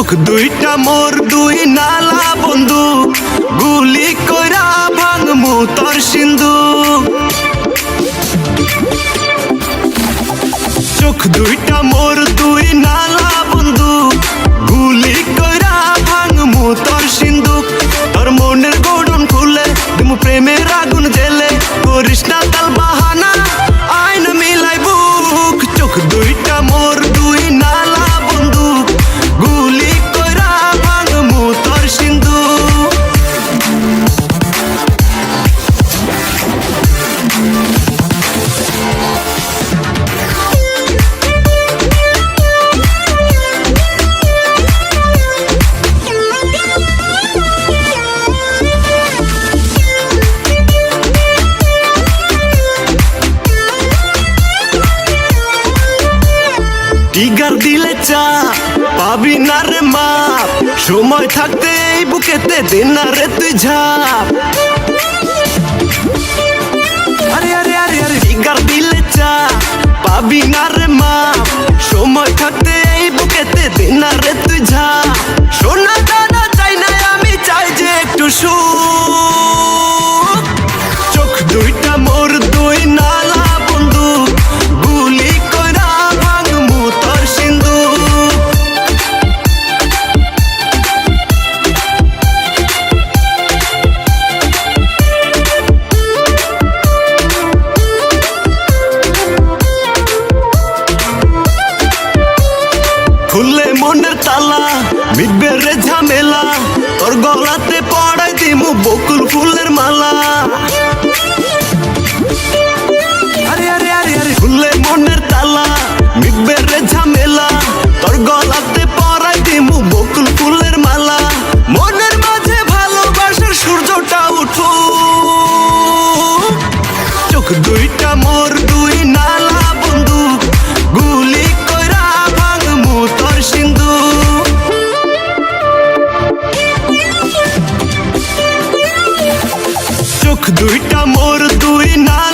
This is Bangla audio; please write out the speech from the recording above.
চোখ দুইটা মোর, দুই নালা বন্ধু। গুলি কইরা ভাঙমু তোর সিন্ধু। চোখ দুইটা মোর, দুই নালা বন্ধু। টিগার দিলে চা, পাবি না রে মাপ সময় থাকতে এই বুকেতে দে না রে তুই ঝাপ। আরে আরে আরে আরে টিগার দিলে চা, পাবি না রে মাপ সময় থাকতে এই বুকেতে না রে তুই ঝাপ। তালা, মিটবে ঝামেলা। তোর গলাতে পড়াই দিমু বকুল ফুলের মালা। মনের মাঝে সূর্যটা চোখ দুইটা মোর দুই চোখ দুইটা মোর দুই না